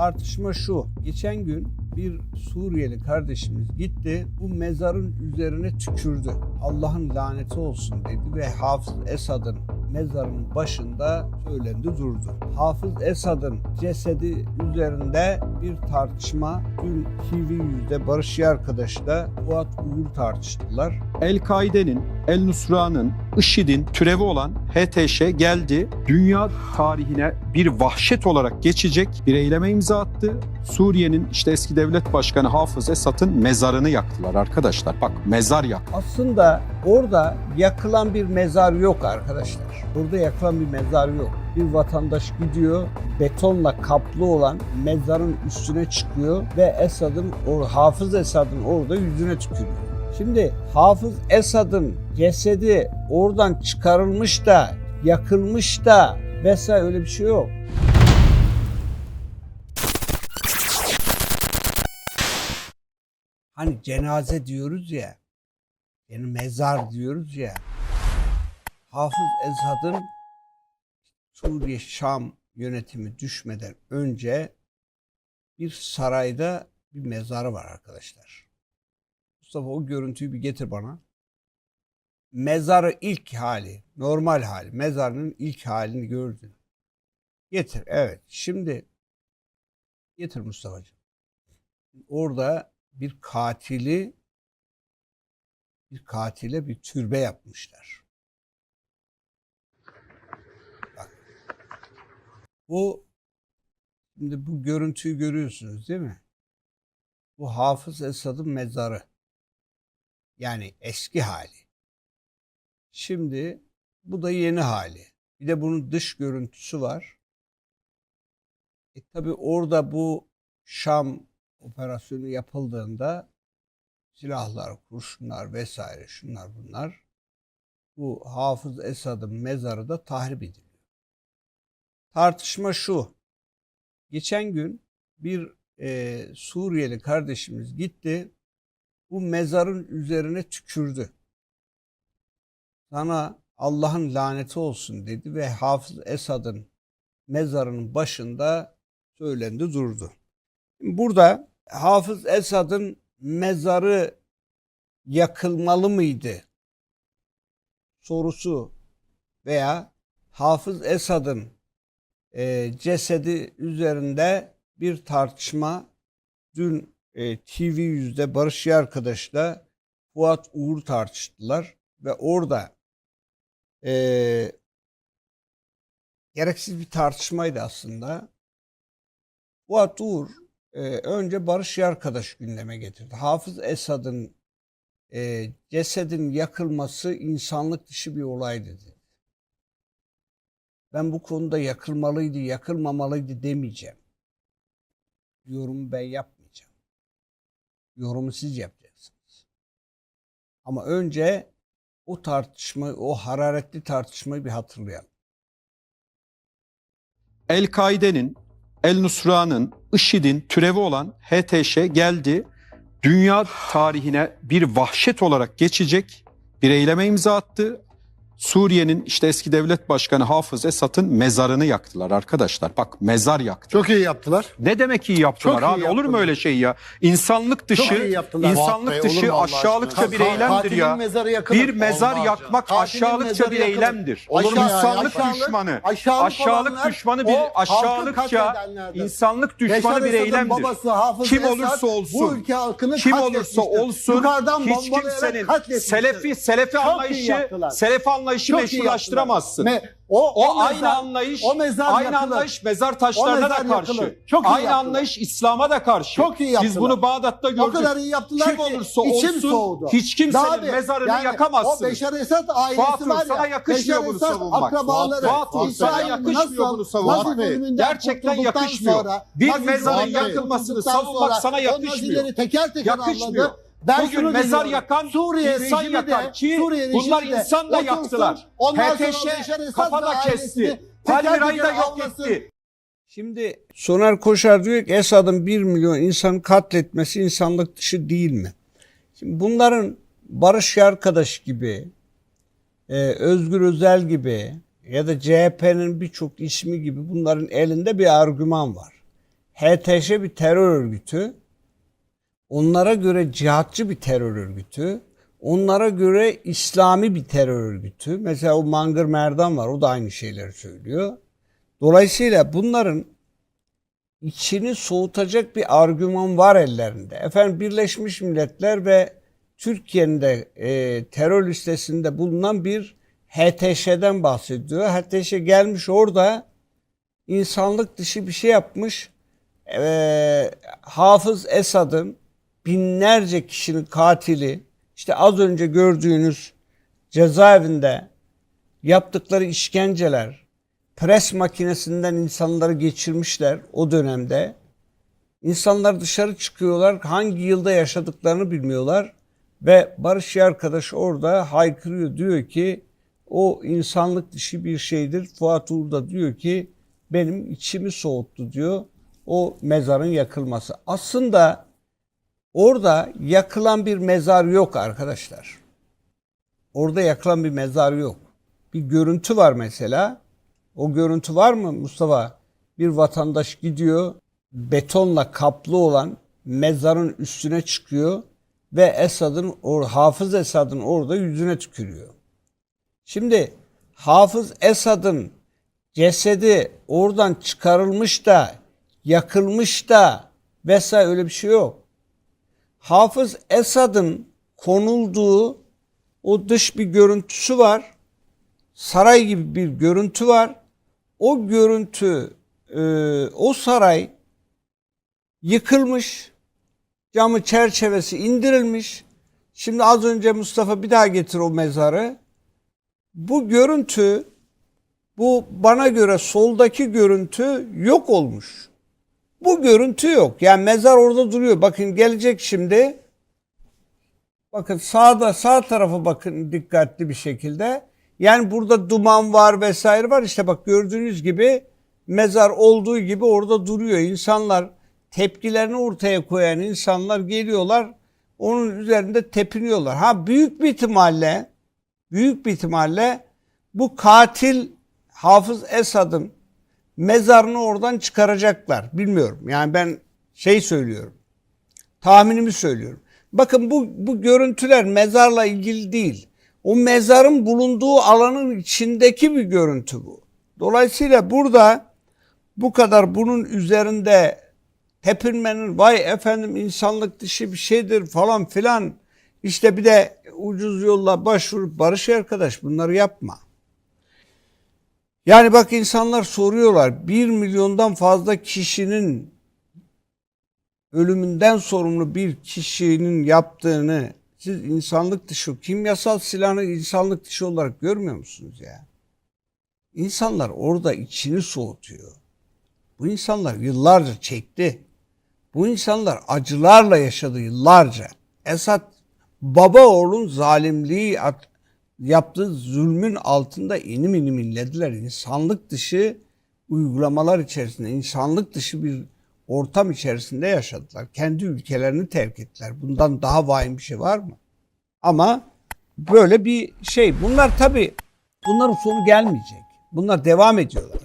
Tartışma şu. Geçen gün bir Suriyeli kardeşimiz gitti bu mezarın üzerine tükürdü. Allah'ın laneti olsun dedi ve Hafız Esad'ın mezarının başında söylendi durdu. Hafız Esad'ın cesedi üzerinde bir tartışma dün TV yüzde Barış arkadaşla Fuat Uğur tartıştılar. El-Kaide'nin, El-Nusra'nın, IŞİD'in türevi olan HTŞ geldi. Dünya tarihine bir vahşet olarak geçecek bir eyleme imza attı. Suriye'nin işte eski devlet başkanı Hafız Esad'ın mezarını yaktılar arkadaşlar. Bak mezar yak. Aslında orada yakılan bir mezar yok arkadaşlar. Burada yakılan bir mezar yok. Bir vatandaş gidiyor betonla kaplı olan mezarın üstüne çıkıyor ve Esad'ın, Hafız Esad'ın orada yüzüne tükürüyor. Şimdi Hafız Esad'ın cesedi oradan çıkarılmış da yakılmış da vesaire öyle bir şey yok. Hani cenaze diyoruz ya, yani mezar diyoruz ya. Hafız Esad'ın Suriye Şam yönetimi düşmeden önce bir sarayda bir mezarı var arkadaşlar. Mustafa o görüntüyü bir getir bana. Mezarı ilk hali, normal hali, mezarının ilk halini gördün. Getir, evet. Şimdi getir Mustafa'cığım. Orada bir katili bir katile bir türbe yapmışlar. Bak. Bu şimdi bu görüntüyü görüyorsunuz değil mi? Bu Hafız Esad'ın mezarı. Yani eski hali. Şimdi bu da yeni hali. Bir de bunun dış görüntüsü var. E tabi orada bu Şam operasyonu yapıldığında silahlar, kurşunlar vesaire şunlar bunlar bu Hafız Esad'ın mezarı da tahrip ediliyor. Tartışma şu. Geçen gün bir e, Suriyeli kardeşimiz gitti bu mezarın üzerine tükürdü. Sana Allah'ın laneti olsun dedi ve Hafız Esad'ın mezarının başında söylendi durdu. Burada Hafız Esad'ın mezarı yakılmalı mıydı? Sorusu veya Hafız Esad'ın e, cesedi üzerinde bir tartışma dün e, TV yüzde Barış arkadaşla Fuat Uğur tartıştılar ve orada e, gereksiz bir tartışmaydı aslında. Fuat Uğur e, önce Barış arkadaş gündeme getirdi. Hafız Esad'ın e, cesedin yakılması insanlık dışı bir olay dedi. Ben bu konuda yakılmalıydı, yakılmamalıydı demeyeceğim. Yorumu ben yapmayacağım. Yorumu siz yapacaksınız. Ama önce o tartışmayı, o hararetli tartışmayı bir hatırlayalım. El-Kaide'nin, El-Nusra'nın, IŞİD'in türevi olan HTŞ geldi. Dünya tarihine bir vahşet olarak geçecek bir eyleme imza attı. Suriye'nin işte eski devlet başkanı Hafız Esad'ın mezarını yaktılar arkadaşlar. Bak mezar yaktı. Çok iyi yaptılar. Ne demek iyi yaptılar Çok iyi abi? Olur mu yaptılar. öyle şey ya? İnsanlık dışı, Çok iyi yaptılar. insanlık olur dışı mu Allah aşağılıkça bir eylemdir ya. mezarı yakılır. Bir mezar Olmaz yakmak Katilin aşağılıkça bir eylemdir. Aşağı- İnsanlık aşağılık- düşmanı. aşağılık Aşağılık düşmanı bir aşağılıkça insanlık düşmanı bir eylemdir. babası Hafız Kim olursa olsun. bu ülke halkını Kim olursa olsun hiç kimsenin selefi selefi anlayışı yaptılar. selefi anlayışı Çok iyi meşrulaştıramazsın. Me- o, O, o aynı mezar- anlayış, o mezar aynı yakılır. anlayış mezar taşlarına mezar da karşı. yakılır. Çok iyi aynı yaptılar. anlayış İslam'a da karşı. Çok iyi Biz yaptılar. bunu Bağdat'ta gördük. O kadar iyi yaptılar Kim ki olursa içim olsun soğudu. hiç kimsenin Daha bir- mezarını yani yakamazsınız. O Beşar Esad ailesi Fuat var ya. sana yakışmıyor bunu savunmak. akrabaları. Fuat sana yakışmıyor bunu savunmak. gerçekten yakışmıyor. Bir mezarın yakılmasını savunmak sana yakışmıyor. Nazileri teker teker Yakışmıyor. Ben Bugün mezar biliyorum. yakan, Suriye insan rejimi de- yakan Suriye bunlar insan da yaktılar. HTŞ kafa da kesti. Palmira'yı da yok etti. Şimdi Soner Koşar diyor ki Esad'ın 1 milyon insan katletmesi insanlık dışı değil mi? Şimdi bunların Barış Arkadaş gibi, e, Özgür Özel gibi ya da CHP'nin birçok ismi gibi bunların elinde bir argüman var. HTŞ bir terör örgütü. Onlara göre cihatçı bir terör örgütü. Onlara göre İslami bir terör örgütü. Mesela o Mangır Merdan var. O da aynı şeyleri söylüyor. Dolayısıyla bunların içini soğutacak bir argüman var ellerinde. Efendim Birleşmiş Milletler ve Türkiye'nin de e, terör listesinde bulunan bir HTŞ'den bahsediyor. HTŞ gelmiş orada insanlık dışı bir şey yapmış. E, Hafız Esad'ın binlerce kişinin katili işte az önce gördüğünüz cezaevinde yaptıkları işkenceler, pres makinesinden insanları geçirmişler o dönemde. İnsanlar dışarı çıkıyorlar, hangi yılda yaşadıklarını bilmiyorlar ve Barış arkadaş orada haykırıyor diyor ki o insanlık dışı bir şeydir. Fuat Uğur da diyor ki benim içimi soğuttu diyor o mezarın yakılması. Aslında orada yakılan bir mezar yok arkadaşlar. Orada yakılan bir mezar yok. Bir görüntü var mesela. O görüntü var mı Mustafa? Bir vatandaş gidiyor betonla kaplı olan mezarın üstüne çıkıyor ve Esad'ın Hafız Esad'ın orada yüzüne tükürüyor. Şimdi Hafız Esad'ın cesedi oradan çıkarılmış da yakılmış da vesaire öyle bir şey yok. Hafız Esad'ın konulduğu o dış bir görüntüsü var. Saray gibi bir görüntü var. O görüntü, e, o saray yıkılmış. Camı çerçevesi indirilmiş. Şimdi az önce Mustafa bir daha getir o mezarı. Bu görüntü, bu bana göre soldaki görüntü yok olmuş. Bu görüntü yok. Yani mezar orada duruyor. Bakın gelecek şimdi. Bakın sağda sağ tarafa bakın dikkatli bir şekilde. Yani burada duman var vesaire var. İşte bak gördüğünüz gibi mezar olduğu gibi orada duruyor. İnsanlar tepkilerini ortaya koyan insanlar geliyorlar. Onun üzerinde tepiniyorlar. Ha büyük bir ihtimalle büyük bir ihtimalle bu katil Hafız Esad'ın mezarını oradan çıkaracaklar. Bilmiyorum. Yani ben şey söylüyorum. Tahminimi söylüyorum. Bakın bu, bu görüntüler mezarla ilgili değil. O mezarın bulunduğu alanın içindeki bir görüntü bu. Dolayısıyla burada bu kadar bunun üzerinde tepinmenin vay efendim insanlık dışı bir şeydir falan filan işte bir de ucuz yolla başvurup barış arkadaş bunları yapma. Yani bak insanlar soruyorlar 1 milyondan fazla kişinin ölümünden sorumlu bir kişinin yaptığını siz insanlık dışı, kimyasal silahını insanlık dışı olarak görmüyor musunuz ya? İnsanlar orada içini soğutuyor. Bu insanlar yıllarca çekti. Bu insanlar acılarla yaşadı yıllarca. Esad baba oğlun zalimliği yaptığı zulmün altında inim inim inlediler. İnsanlık dışı uygulamalar içerisinde, insanlık dışı bir ortam içerisinde yaşadılar. Kendi ülkelerini terk ettiler. Bundan daha vahim bir şey var mı? Ama böyle bir şey. Bunlar tabii bunların sonu gelmeyecek. Bunlar devam ediyorlar.